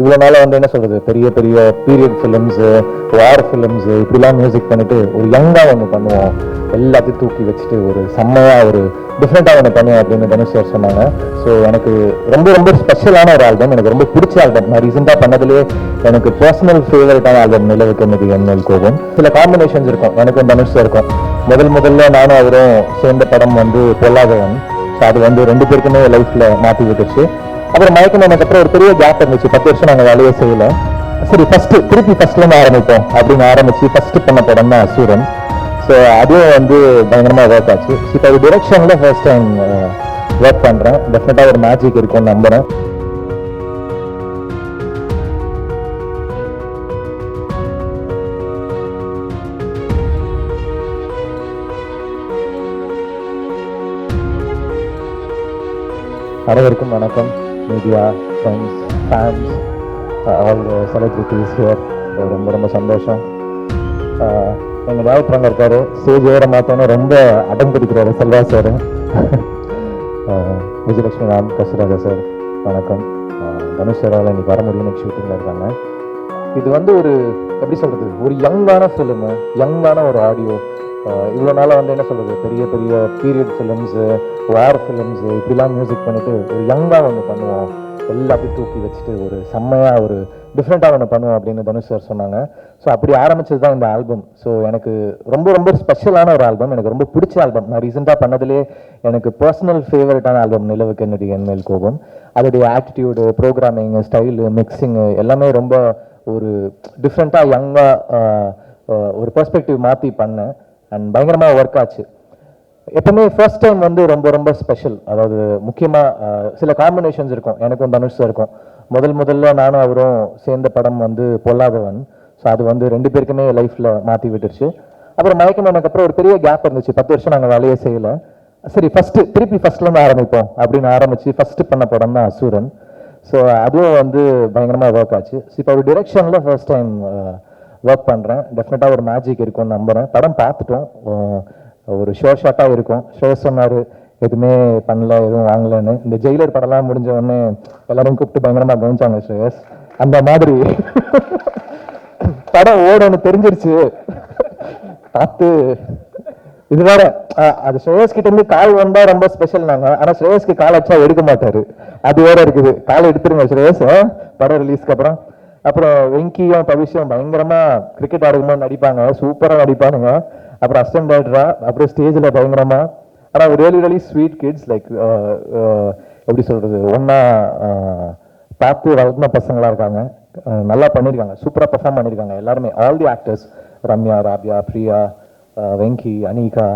இவ்வளோ நாளாக வந்து என்ன சொல்கிறது பெரிய பெரிய பீரியட் ஃபிலிம்ஸு வார் ஃபிலிம்ஸு இப்படிலாம் மியூசிக் பண்ணிட்டு ஒரு யங்காக ஒன்று பண்ணுவோம். எல்லாத்தையும் தூக்கி வச்சுட்டு ஒரு செம்மையாக ஒரு டிஃப்ரெண்ட்டாக ஒன்று பண்ணுவோம் அப்படின்னு தனுஷ் சார் சொன்னாங்க. ஸோ எனக்கு ரொம்ப ரொம்ப ஸ்பெஷலான ஒரு ஆல்பம் எனக்கு ரொம்ப பிடிச்ச ஆல்பம் நான் ரீசெண்டாக பண்ணதுலேயே எனக்கு பர்சனல் ஃபேவரட்டான ஆல்பம் நிலவுக்கு நதி என்எல் கோபம் சில காம்பினேஷன்ஸ் இருக்கும். எனக்கும் தனுஷ் சார் இருக்கும் முதல் முதல்ல நானும் அவரும் சேர்ந்த படம் வந்து பொல்லாதவன். ஸோ அது வந்து ரெண்டு பேருக்குமே லைஃப்பில் மாற்றி விட்டுச்சு அப்புறம் மயக்கம் அப்புறம் ஒரு பெரிய கேப் இருந்துச்சு. பத்து வருஷம் நாங்கள் வேலையே செய்யல. சரி ஃபர்ஸ்ட் திருப்பி ஃபர்ஸ்ட்ல இருந்து ஆரம்பிப்போம் அப்படின்னு ஆரம்பிச்சு ஃபர்ஸ்ட் பண்ண படம் தான் அசூரன். ஸோ அதுவும் வந்து பயங்கரமாக ஒர்க் ஆச்சு. இப்போ அது டிரெக்ஷனில் ஃபர்ஸ்ட் டைம் ஒர்க் பண்ணுறேன் டெஃபினட்டாக ஒரு மேஜிக் இருக்கும்னு நம்புகிறேன் அனைவருக்கும் வணக்கம். Media friends fans all celebrities here ரொம்ப ரொம்ப சந்தோஷம். Uh, எங்கள் டேரக்டர் இருக்கார். ஸ்டேஜ் ஏற மாட்டோன்னு ரொம்ப அடம் பிடிக்கிறாரு Selva sir. Uh, Vijayalakshmi Ram Kasuraja sir வணக்கம். Uh, தனுஷ் சாரால் இன்னைக்கு வர முடியும் இன்னைக்கு ஷூட்டிங்கில் இருக்காங்க. இது வந்து ஒரு எப்படி சொல்கிறது ஒரு யங்கான ஃபிலிமு யங்கான ஒரு ஆடியோ இவ்வளோ நாளாக வந்து என்ன சொல்கிறது பெரிய பெரிய பீரியட் ஃபிலிம்ஸு வார் ஃபிலிம்ஸு இப்படிலாம் மியூசிக் பண்ணிவிட்டு ஒரு யங்காக ஒன்று பண்ணுவோம். எல்லாத்தையும் தூக்கி வச்சுட்டு ஒரு செம்மையாக ஒரு டிஃப்ரெண்ட்டாக ஒன்று பண்ணுவோம் அப்படின்னு தனுஷ் சார் சொன்னாங்க. ஸோ அப்படி ஆரம்பிச்சது தான் இந்த ஆல்பம் ஸோ எனக்கு ரொம்ப ரொம்ப ஸ்பெஷலான ஒரு ஆல்பம் எனக்கு ரொம்ப பிடிச்ச ஆல்பம் நான் ரீசெண்டாக பண்ணதுலேயே எனக்கு பர்சனல் ஃபேவரட்டான ஆல்பம் நிலவு கன்னடி என்மேல் கோபம். அதோடைய ஆட்டிடியூடு ப்ரோக்ராமிங் ஸ்டைலு மிக்சிங்கு எல்லாமே ரொம்ப ஒரு டிஃப்ரெண்ட்டாக யங்காக ஒரு பெர்ஸ்பெக்டிவ் மாற்றி பண்ணேன். அண்ட் பயங்கரமாக ஒர்க் ஆச்சு. எப்பவுமே ஃபர்ஸ்ட் டைம் வந்து ரொம்ப ரொம்ப ஸ்பெஷல் அதாவது முக்கியமாக சில காம்பினேஷன்ஸ் இருக்கும். எனக்கும் தனுஷ் இருக்கும் முதல் முதல்ல நானும் அவரும் சேர்ந்த படம் வந்து பொல்லாதவன். ஸோ அது வந்து ரெண்டு பேருக்குமே லைஃப்பில் மாற்றி விட்டுருச்சு. அப்புறம் மயக்கம் எனக்கு அப்புறம் ஒரு பெரிய கேப் இருந்துச்சு. பத்து வருஷம் நாங்கள் வேலையே செய்யலை. சரி ஃபஸ்ட்டு திருப்பி ஃபஸ்ட்லேருந்து ஆரம்பிப்போம் அப்படின்னு ஆரம்பிச்சு ஃபஸ்ட்டு பண்ண படம் தான் அசூரன். ஸோ அதுவும் வந்து பயங்கரமாக ஒர்க் ஆச்சு. ஸோ இப்போ ஒரு டிரெக்ஷனில் ஃபர்ஸ்ட் டைம் ஒர்க் பண்ணுறேன் டெஃபினட்டாக ஒரு மேஜிக் இருக்கும்னு நம்புகிறேன் படம் பார்த்துட்டோம். ஒரு ஷோ ஷாட்டாக இருக்கும். ஷோ சொன்னார் எதுவுமே பண்ணல எதுவும் வாங்கலன்னு. இந்த ஜெயிலர் படம்லாம் முடிஞ்ச உடனே எல்லாரும் கூப்பிட்டு பயங்கரமாக கவனிச்சாங்க ஸ்ரேயஸ். அந்த மாதிரி. படம் ஓடணும் தெரிஞ்சிருச்சு. பார்த்து இது வேற அது ஸ்ரேயஸ் கிட்ட இருந்து கால் வந்தா ரொம்ப ஸ்பெஷல் நாங்க. ஆனா ஸ்ரேயஸ்க்கு கால் வச்சா எடுக்க மாட்டாரு. அது வேற இருக்குது. கால் எடுத்துருங்க ஸ்ரேயஸ். படம் ரிலீஸ்க்கு அப்புறம். அப்புறம் வெங்கியும் பவிஷும் பயங்கரமா கிரிக்கெட் ஆடும்போது நடிப்பாங்க. சூப்பரா நடிப்பானுங்க. அப்புறம் அசிஸ்டன்ட் டேரக்டரா அப்புறம் ஸ்டேஜ்ல பயங்கரமா. ஆனா really really sweet kids like எப்படி சொல்றது? ஒன்னா பார்த்து வளர்ந்த பசங்களா இருக்காங்க. நல்லா பண்ணியிருக்காங்க சூப்பரா பர்ஃபார்ம் பண்ணியிருக்காங்க எல்லாருமே. All the actors Ramya Rabia Priya Venky Anika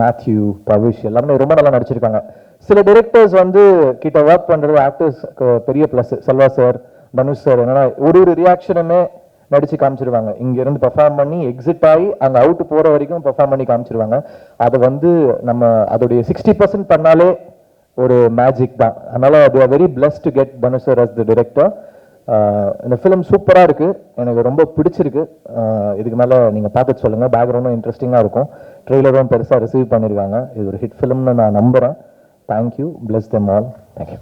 Mathew Bhavish எல்லாருமே ரொம்ப நல்லா நடிச்சிருக்காங்க. சில டிரெக்டர்ஸ் வந்து கிட்ட ஒர்க் பண்ணுறது ஆக்டர்ஸ்க்கு பெரிய plus Selva sir Dhanush sir என்னன்னா ஒரு ஒரு ரியாக்ஷனுமே நடிச்சு காமிச்சிருவாங்க. இங்க இருந்து பெர்ஃபார்ம் பண்ணி எக்ஸிட் ஆகி அங்க அவுட் போற வரைக்கும் பெர்ஃபார்ம் பண்ணி காமிச்சிருவாங்க. அதை வந்து நம்ம அதோடைய சிக்ஸ்டி பர்சன்ட் பண்ணாலே ஒரு மேஜிக் தான். அதனால அது very bless to get Dhanush sir as the director இந்த ஃபிலிம் சூப்பராக இருக்கு. எனக்கு ரொம்ப பிடிச்சிருக்கு. இதுக்கு மேலே நீங்கள் பார்த்துட்டு சொல்லுங்கள் பேக்ரவுண்டும் இன்ட்ரெஸ்டிங்காக இருக்கும். ட்ரெய்லரும் பெருசாக ரிசீவ் பண்ணியிருக்காங்க இது ஒரு ஹிட் ஃபிலிம்னு நான் நம்புகிறேன் thank you bless them all thank you